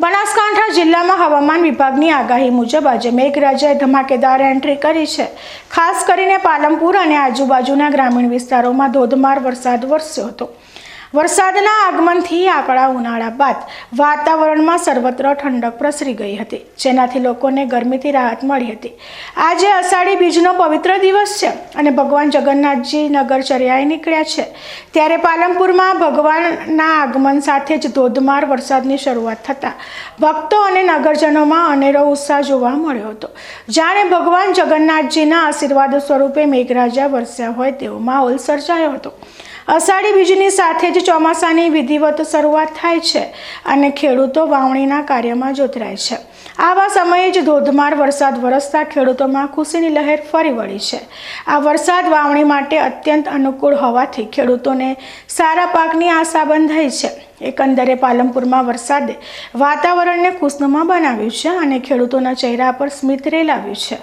બનાસકાંઠા જિલ્લામાં હવામાન વિભાગની આગાહી મુજબ આજે મેઘરાજાએ ધમાકેદાર એન્ટ્રી કરી છે. ખાસ કરીને પાલમપુર અને આજુબાજુના ગ્રામીણ વિસ્તારોમાં ધોધમાર વરસાદ વરસ્યો હતો. વરસાદના આગમનથી આકડા ઉનાળા બાદ વાતાવરણમાં સર્વત્ર ઠંડક પ્રસરી ગઈ હતી, જેનાથી લોકોને ગરમીથી રાહત મળી હતી. આજે અષાઢી બીજનો પવિત્ર દિવસ છે અને ભગવાન જગન્નાથજી નગરચર્યાએ નીકળ્યા છે. ત્યારે પાલનપુરમાં ભગવાનના આગમન સાથે જ ધોધમાર વરસાદની શરૂઆત થતાં ભક્તો અને નગરજનોમાં અનેરો ઉત્સાહ જોવા મળ્યો હતો. જાણે ભગવાન જગન્નાથજીના આશીર્વાદ સ્વરૂપે મેઘરાજા વરસ્યા હોય તેવો માહોલ સર્જાયો હતો. અષાઢી બીજની સાથે જ ચોમાસાની વિધિવત શરૂઆત થાય છે અને ખેડૂતો વાવણીના કાર્યમાં જોતરાય છે. આવા સમયે જ ધોધમાર વરસાદ વરસતા ખેડૂતોમાં ખુશીની લહેર ફરી વળી છે. આ વરસાદ વાવણી માટે અત્યંત અનુકૂળ હોવાથી ખેડૂતોને સારા પાકની આશા બંધાઈ છે. એકંદરે પાલનપુરમાં વરસાદે વાતાવરણને ખુશનુમા બનાવ્યું છે અને ખેડૂતોના ચહેરા પર સ્મિત રેલાવ્યું છે.